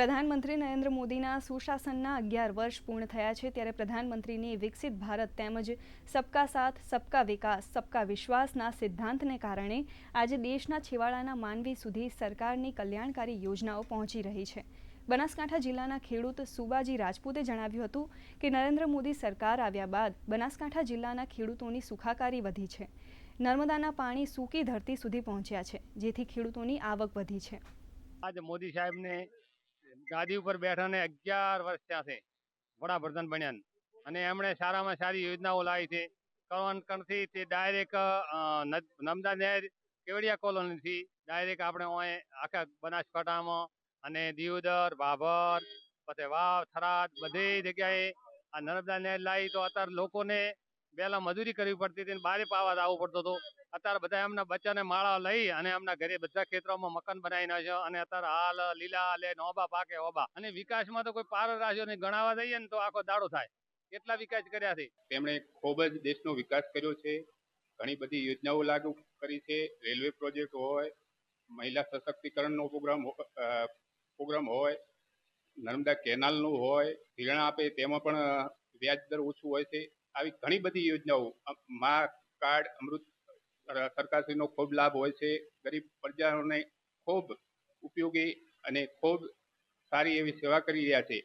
પ્રધાનમંત્રી નરેન્દ્ર મોદીના સુશાસનના અગિયાર વર્ષ પૂર્ણ થયા છે ત્યારે પ્રધાનમંત્રીની વિકસિત ભારત તેમજ સબકા સાથ, સબકા વિકાસ, સબકા વિશ્વાસના સિદ્ધાંતને કારણે આજે દેશના છેવાડાના માનવી સુધી સરકારની કલ્યાણકારી યોજનાઓ પહોંચી રહી છે. બનાસકાંઠા જિલ્લાના ખેડૂત સુબાજી રાજપૂતે જણાવ્યું હતું કે નરેન્દ્ર મોદી સરકાર આવ્યા બાદ બનાસકાંઠા જિલ્લાના ખેડૂતોની સુખાકારી વધી છે. નર્મદાના પાણી સૂકી ધરતી સુધી પહોંચ્યા છે, જેથી ખેડૂતોની આવક વધી છે. આજ મોદી સાહેબને ગાદી ઉપર બેઠાને અગિયાર વર્ષ થયા વડાપ્રધાન બન્યા અને એમણે સારામાં સારી યોજનાઓ લાવી છે. કણથી તે ડાયરેક્ટ નર્મદા નહેર કેવડિયા કોલોનીથી ડાયરેક્ટ આપણે આખા બનાસકાંઠામાં અને દિયોદર ભાભર પછી વાવ, થરાદ બધી જગ્યાએ આ નર્મદા નહેર લાવી તો અત્યારે લોકોને પહેલા મજૂરી કરવી પડતી હતી બારે પાવા આવવું પડતો હતો. અત્યારે બધા એમના બચ્ચાને માળા લઈ અને એમના ઘરે બધા ખેતરોમાં મકાન બનાવી નાખ્યો અને અત્યારે હાલ લીલા, લે, નોબા, પાકે, ઓબા. અને વિકાસમાં તો કોઈ પાર રાખ્યો નહીં. ગણાવવા જઈએ ને તો આખો દાડો થાય. કેટલા વિકાસ કર્યા છે. તેમણે ખૂબ જ દેશનો વિકાસ કર્યો છે. ઘણી બધી યોજનાઓ લાગુ કરી છે. રેલવે પ્રોજેક્ટ હોય, મહિલા સશક્તિકરણનો પ્રોગ્રામ પ્રોગ્રામ હોય, નર્મદા કેનાલનું હોય, ધિરાણ આપે તેમાં પણ વ્યાજ દર ઓછું હોય છે. આવી ઘણી બધી યોજનાઓ મા કાર્ડ અમૃત સરકારશ્રીનો ખૂબ લાભ હોય છે. ગરીબ પ્રજાઓને ખૂબ ઉપયોગી અને ખૂબ સારી એવી સેવા કરી રહ્યા છે.